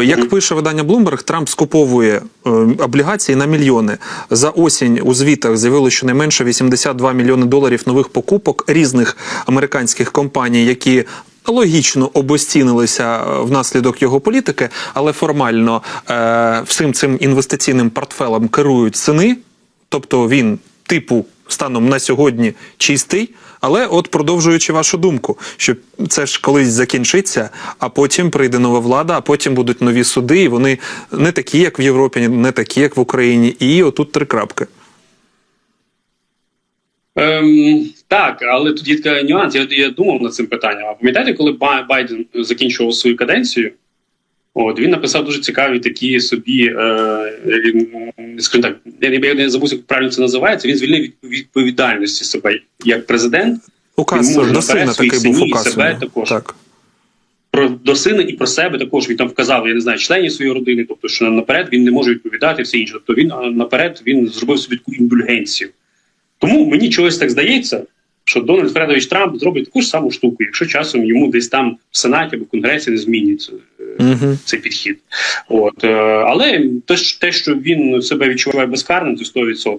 Е, Як пише видання Bloomberg, Трамп скуповує е, облігації на мільйони. За осінь у звітах з'явилося щонайменше 82 мільйони доларів нових покупок різних американських компаній, які логічно обостінилися е, внаслідок його політики, але формально е, всім цим інвестиційним портфелем керують сини. Тобто він, типу, станом на сьогодні чистий. Але от продовжуючи вашу думку, що це ж колись закінчиться, а потім прийде нова влада, а потім будуть нові суди, і вони не такі, як в Європі, не такі, як в Україні. І отут три крапки. Ем, так, але тут є такий нюанс. Я, я думав над цим питанням. А пам'ятаєте, коли Байден закінчував свою каденцію? От він написав дуже цікаві такі собі, е, скажімо так, я не, забув, як правильно це називається. Він звільнив від відповідальності себе як президент Указ Він може до сина своїх такий був указ. себе також. Так. про до сина і про себе також він там вказав, я не знаю, членів своєї родини, тобто що наперед він не може відповідати все інше. Тобто він наперед він зробив собі таку індульгенцію. Тому мені чогось так здається, що Дональд Фредович Трамп зробить таку ж саму штуку, якщо часом йому десь там в Сенаті або в Конгресі не зміниться е, Угу. цей підхід. От е, але те, що він себе відчуває безкарним, це 100%.